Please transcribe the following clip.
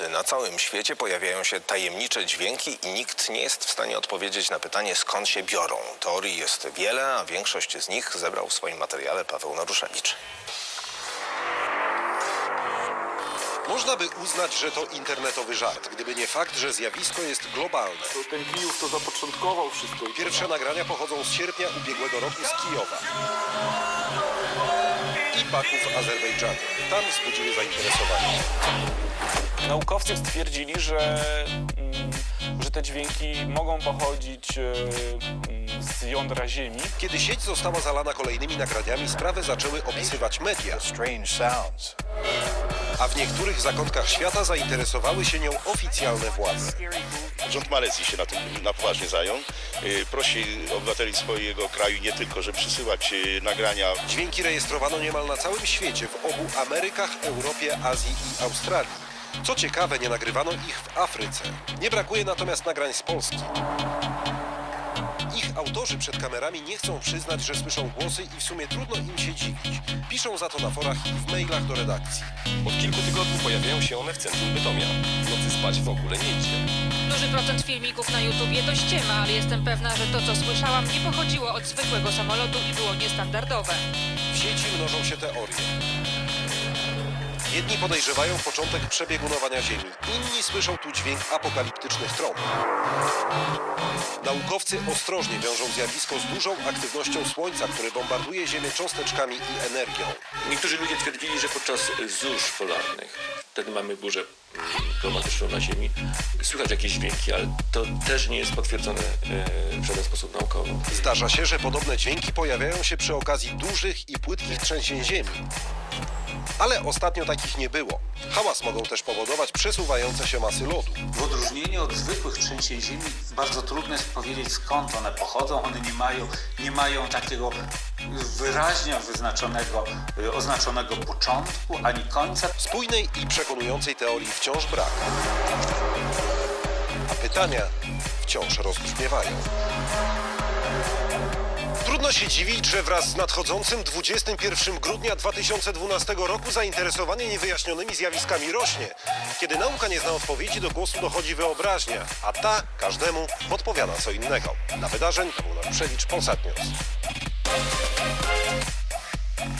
nocy na całym świecie pojawiają się tajemnicze dźwięki i nikt nie jest w stanie odpowiedzieć na pytanie, skąd się biorą. Teorii jest wiele, a większość z nich zebrał w swoim materiale Paweł Naruszewicz. Można by uznać, że to internetowy żart, gdyby nie fakt, że zjawisko jest globalne. To ten Kijów to zapoczątkował wszystko. Pierwsze nagrania pochodzą z sierpnia ubiegłego roku z Kijowa i Baków, Azerbejdżanu. Tam wzbudziły zainteresowanie. Naukowcy stwierdzili, że, mm, że te dźwięki mogą pochodzić e, mm, z jądra Ziemi. Kiedy sieć została zalana kolejnymi nagraniami, sprawę zaczęły opisywać media, strange sounds. a w niektórych zakątkach świata zainteresowały się nią oficjalne władze. Rząd Malezji się na tym na poważnie zajął. Y, Prosi obywateli swojego kraju nie tylko, żeby przysyłać y, nagrania Dźwięki rejestrowano niemal na całym świecie, w obu Amerykach, Europie, Azji i Australii. Co ciekawe, nie nagrywano ich w Afryce. Nie brakuje natomiast nagrań z Polski. Ich autorzy przed kamerami nie chcą przyznać, że słyszą głosy i w sumie trudno im się dziwić. Piszą za to na forach i w mailach do redakcji. Od kilku tygodni pojawiają się one w centrum Bytomia. W nocy spać w ogóle nie idzie. Duży procent filmików na YouTubie to ściema, ale jestem pewna, że to, co słyszałam, nie pochodziło od zwykłego samolotu i było niestandardowe. W sieci mnożą się teorie. Jedni podejrzewają początek przebiegunowania Ziemi, inni słyszą tu dźwięk apokaliptycznych trąb. Naukowcy ostrożnie wiążą zjawisko z dużą aktywnością Słońca, które bombarduje Ziemię cząsteczkami i energią. Niektórzy ludzie twierdzili, że podczas zórz polarnych, wtedy mamy burzę mm, klimatyczną na Ziemi, słychać jakieś dźwięki, ale to też nie jest potwierdzone e, w żaden sposób naukowo. Zdarza się, że podobne dźwięki pojawiają się przy okazji dużych i płytkich trzęsień Ziemi. Ale ostatnio takich nie było. Hałas mogą też powodować przesuwające się masy lodu. W odróżnieniu od zwykłych trzęsień ziemi bardzo trudno jest powiedzieć skąd one pochodzą. One nie mają, nie mają takiego wyraźnie wyznaczonego, y, oznaczonego początku ani końca. Spójnej i przekonującej teorii wciąż brak. A pytania wciąż rozbrzmiewają. Się dziwić, że wraz z nadchodzącym 21 grudnia 2012 roku zainteresowanie niewyjaśnionymi zjawiskami rośnie. Kiedy nauka nie zna odpowiedzi, do głosu dochodzi wyobraźnia, a ta każdemu podpowiada co innego. Dla wydarzeń Paweł Naruszewicz, Polsat News.